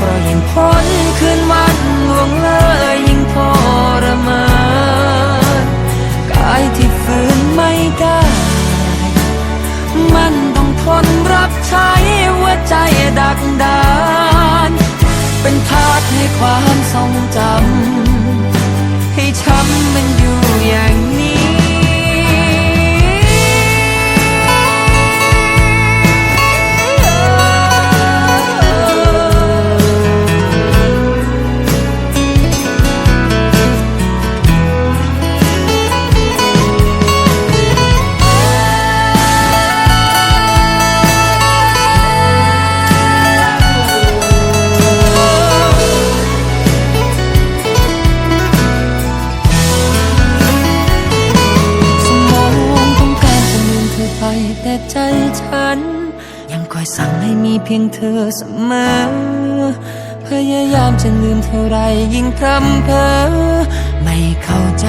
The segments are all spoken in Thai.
เพราะยิ่งพ้นคืนวันล่วงเลยยิ่งทรมานกายที่ฝืนไม่ได้ มันต้องทนรับใช้หัวใจดักดานเป็นทาสให้ความทรงจำ ให้ช้ำมันอยู่อย่างนี้ อเสมอ พยายามจะลืมเท่าไรยิ่งพรำเพอ ไม่เข้าใจ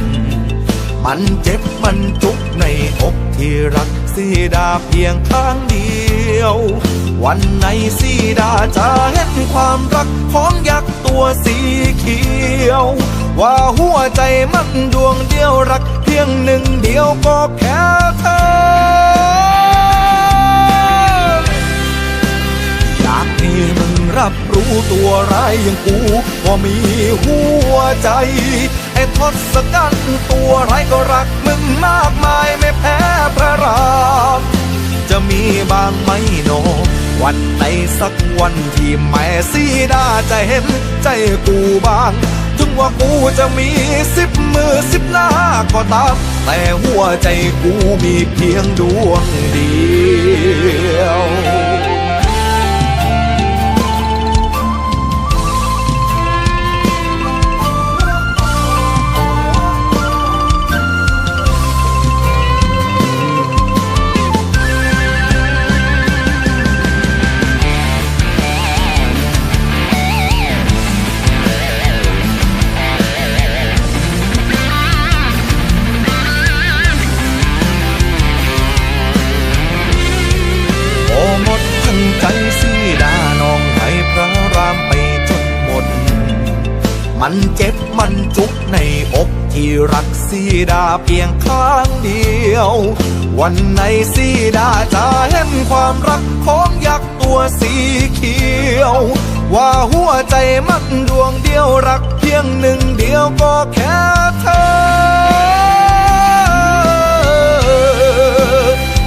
มันเจ็บมันจุกในอกที่รักสีดาเพียงข้างเดียว วันไหนสีดาจะเห็นความรักของยักษ์ตัวสีเขียว ว่าหัวใจมันดวงเดียวรักเพียงหนึ่งเดียวก็แค่เธอ อยากให้มึงรับรู้ตัวร้ายอย่างกูว่ามีหัวใจ ทศกัณฐ์ตัวไรก็รักมึงมากมายไม่แพ้พระราม จะมีบางไหมโน วันไหนสักวันที่แม่สีดาจะเห็นใจกูบ้าง ถึงว่ากูจะมีสิบมือสิบหน้าก็ตาม แต่หัวใจกูมีเพียงดวงเดียว เพียงข้างเดียว วันไหนสีดาจะเห็นความรักของยักษ์ตัวสีเขียว ว่าหัวใจมันดวงเดียวรักเพียงหนึ่งเดียวก็แค่เธอ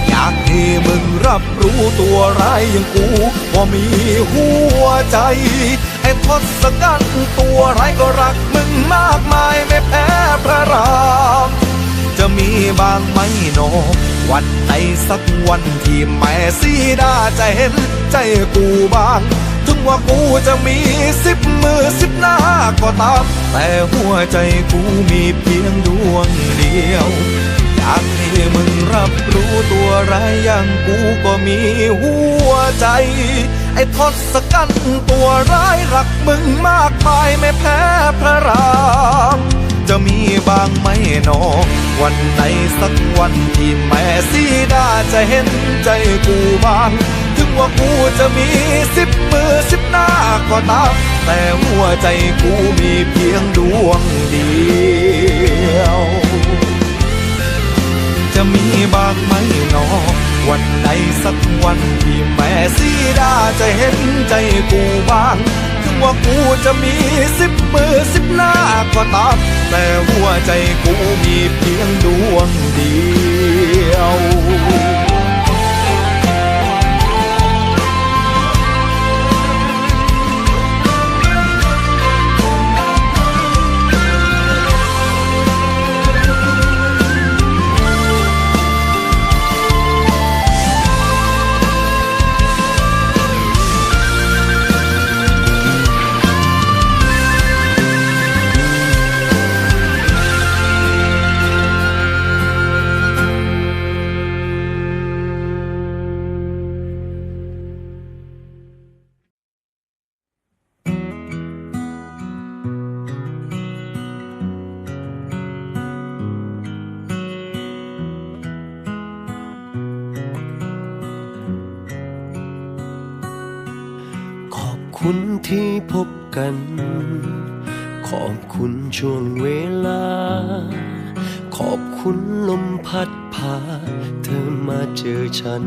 อยากให้มึงรับรู้ตัวร้ายอย่างกูว่ามีหัวใจไอ้ทศกัณฐ์ตัวไรก็รักมึงมากมายไม่แพ้พระราม จะมีบางไหมโน วันไหนสักวันที่แม่สีดาจะเห็นใจกูบ้าง ถึงว่ากูจะมีสิบมือสิบหน้าก็ตาม แต่หัวใจกูมีเพียงดวงเดียวอยากให้มึงรับรู้ตัวร้ายอย่างกูก็มีหัวใจไอ้ทศกัณฐ์ตัวร้ายรักมึงมากมายไม่แพ้พระราม จะมีบางไหมหนอ วันไหนสักวันที่แม่สีดาจะเห็นใจกูบ้าง ถึงว่ากูจะมีสิบมือสิบหน้าก็ตาม แต่หัวใจกูมีเพียงดวงเดียว จะมีบางไหมหนอ วันไหนสักวันที่แม่สีดาจะเห็นใจกูบ้างถึง ว่ากูจะมีสิบมือสิบหน้าก็ตามแต่หัวใจกูมีเพียงดวงเดียว กัน ขอบคุณช่วงเวลา ขอบคุณลมพัดพาเธอมาเจอฉัน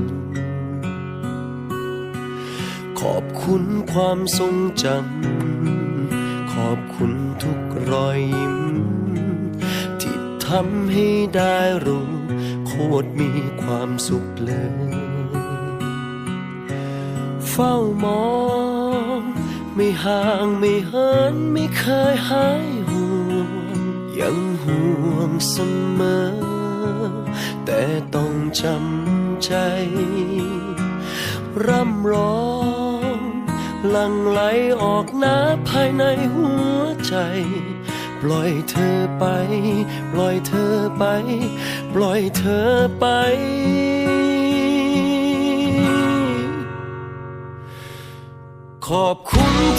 ขอบคุณความทรงจำ ขอบคุณทุกรอยยิ้ม ที่ทำให้ได้รู้ โคตรมีความสุขเลย เฝ้ามอง ไม่ห่างไม่เหินไม่เคยหายห่วง ยังห่วงเสมอ แต่ต้องจำใจ ร่ำร้องหลังไหลออกน้ำภายในหัวใจ ปล่อยเธอไป ปล่อยเธอไป ปล่อยเธอไป ขอบคุณ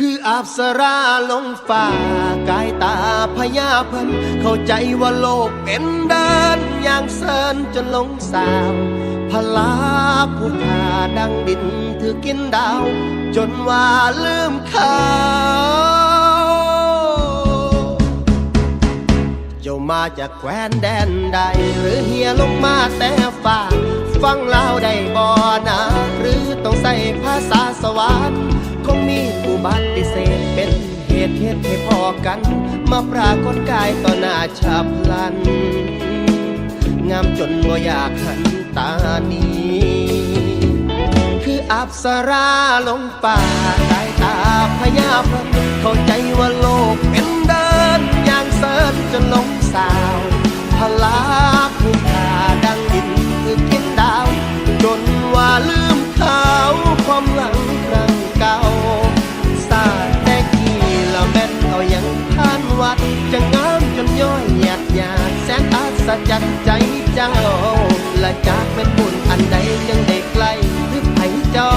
คืออาบสราลงฝ่ากายตาพญาเพิ่นเข้าใจว่าโลกเป็นเดินอย่างเซินจนลงสาวพลาผู้ขาดังดินถือกินดาว จนว่าลืมเขาเจ้ามาจากแคว้นแดนใด หรือเฮียลงมาแต่ฟ้าฟังเล่าได้บ่นะหรือต้องใส่ภาษาสวรรค์ คงมีผู้บัติเศษเป็นเหตุเหตุให้พอกัน มาปรากฏกายต่อหน้าฉับพลัน งามจนบ่อยากหันตานีคืออับสราลงป่าสายตาพญาพระเข้าใจว่าโลกเป็นเดินอย่างเสิร์จนลงสาวพลาผู้ขาดังดินคือกินดาว จนว่าลืมเขาความหลัง ย้อยหยาดหยาดแสนอัศจรรย์ใจเจ้า และจากเป็นบุญอันใดยังได้ใกล้หรือไผเจ้า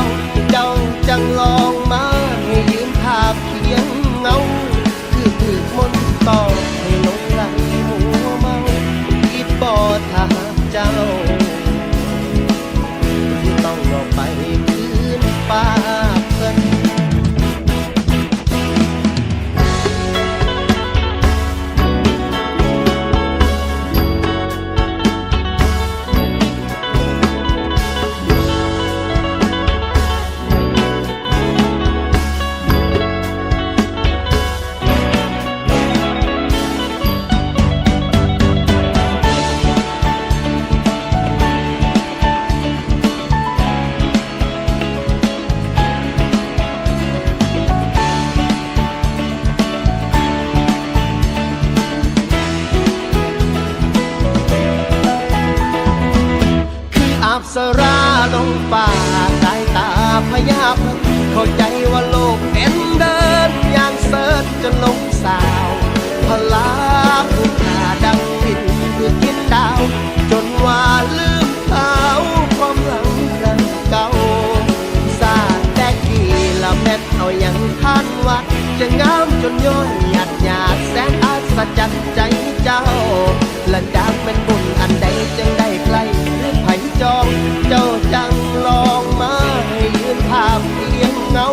ละจากเป็นบุญอันใดจึงได้ใครหรือไผจอง เจ้าจังลองมาให้ยืนภาพเลี้ยงเงา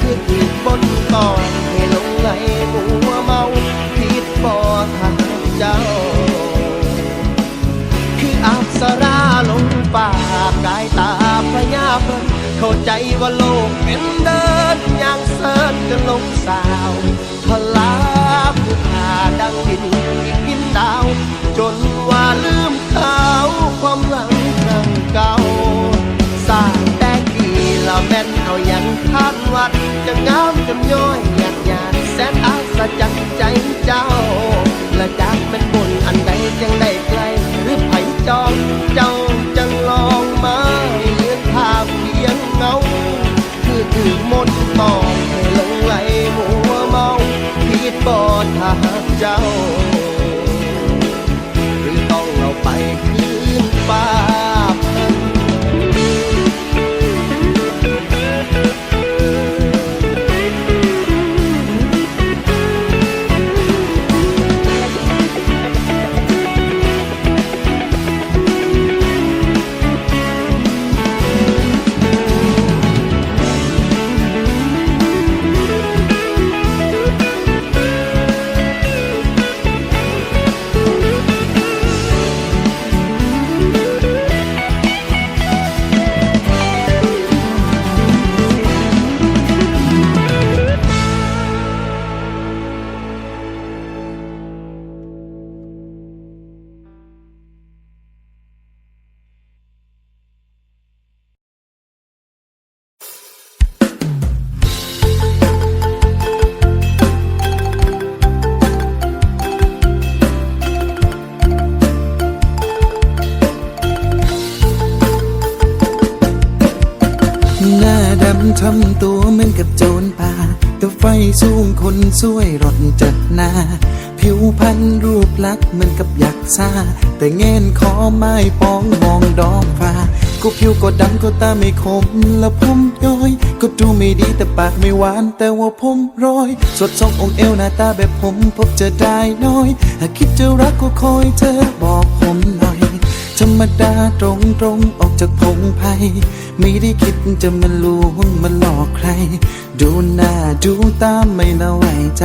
คือติดบนต่อให้ลงไหลหัวเมาผิดบ่ทางเจ้า คืออักษราลงปากกายตาพญาเพิ่นเข้าใจว่าโลกเป็นเดินอย่างเสิร์ชจนลงสาวพลาผู้พาดังดินอีก ดาว จนว่าลืมเขาความหลังครั้งเก่าสาแต่กีละแม่นเอายังคาดวัด จะงามจนย้อยหยาดหยาดแสนอาสจันใจเจ้า และจากเป็นบนอันใดจังได้ไกล หรือไผจองเจ้าจังลองมาเยืนภาพเพียงเงาคือถือมนต์มองให้หลงไหลมัวเมาผิดบอดหากเจ้า นำตัวเหมือนกับโจรป่าแต่ไฟสูงคนสวยรถจัดหน้า ผิวพรรณรูปลักษณ์เหมือนกับยักษ์ซาแต่เงินคอไม้ปองมองดอกฟ้าก็ผิวก็ดำก็ตาไม่คมและผมย้อย ก็ดูไม่ดีแต่ปากไม่หวาน แต่ว่าผมร้อย สดทรงองค์เอวหน้าตาแบบผมพบเจอได้น้อย หากคิดจะรักก็คอยเธอบอกผมหน่อย ธรรมดาตรงตรงๆออกจากพงไพ่ไม่ได้คิดจะมาลวงมาหลอกใคร ดูหน้าดูตาไม่น่าไว้ใจ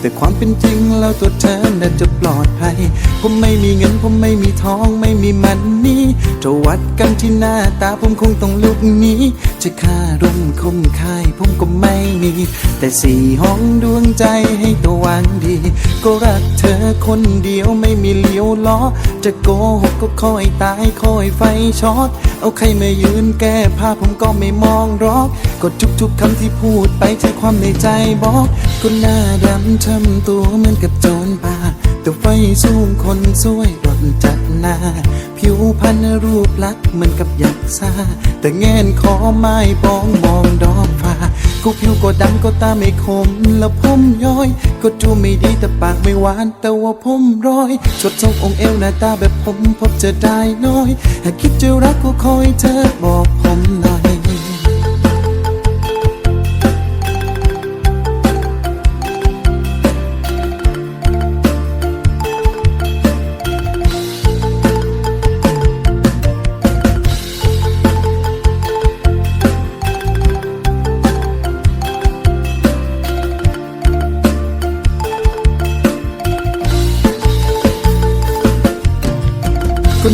แต่ความเป็นจริงแล้วตัวเธอน่าจะปลอดภัยผมไม่มีเงินผมไม่มีทองไม่มีมันนี่จะวัดกันที่หน้าตาผมคงต้องลุกหนี้ จะค่าร่มคมคายผมก็ไม่มี แต่สี่ห้องดวงใจให้ตัววางดี ก็รักเธอคนเดียวไม่มีเลี้ยวล้อ จะโกหกก็คอยตายคอยไฟช็อต เอาใครมายืนแก้ผ้าผมก็ไม่มองรอกก็ทุกๆคำที่พูดไปใช้ความในใจบอกก็หน้าดำทำตัวเหมือนกับโจรป่า แต่ไฟสูงคนสวยรถจัดหน้า ผิวพรรณรูปลักษ์เหมือนกับยักษ์ซาแต่แงนคอไม้ปองมองดอกฟ้าก็ผิวก็ดำก็ตาไม่คม แล้วผมย้อย ก็ดูไม่ดีแต่ปากไม่หวาน แต่ว่าผมร้อยสดทรงองค์เอวหน้าตาแบบผมพบเจอได้น้อย หากคิดจะรักก็คอยเธอบอกผมหน่อย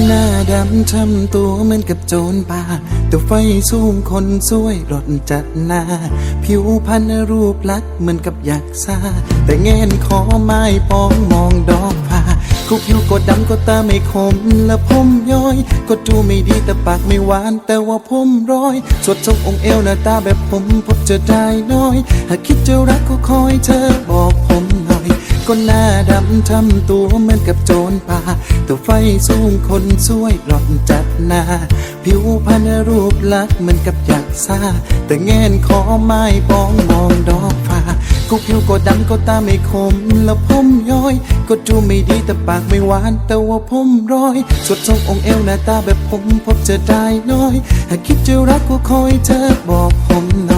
หน้าดำทำตัวเหมือนกับโจรป่าแต่ไฟสูงคนสวยรถจัดหน้า ผิวพรรณรูปลักษ์เหมือนกับยักษ์ซาแต่เงินคอไม้ปองมองดอกฟ้าก็ผิวก็ดำก็ตาไม่คมและผมย้อย ก็ดูไม่ดีแต่ปากไม่หวาน แต่ว่าผมร้อย สดทรงองเอวหน้าตาแบบผมพบเจอได้น้อย หากคิดจะรักก็คอยเธอบอกผมน ก็หน้าดำทำตัวเหมือนกับโจรป่าแต่ไฟสูงคนสวยหลอนจัดหน้า ผิวพรรณรูปลักษณ์เหมือนกับยักษ์ซาแต่เงินคอไม้ปองมองดอกฟ้าก็ผิวก็ดำก็ตาไม่คม แล้วผมย้อย ก็ดูไม่ดีแต่ปากไม่หวาน แต่ว่าผมร้อย สดทรงองค์เอวหน้าตาแบบผมพบเจอได้น้อย หากคิดจะรักก็คอยเธอบอกผมหน่อย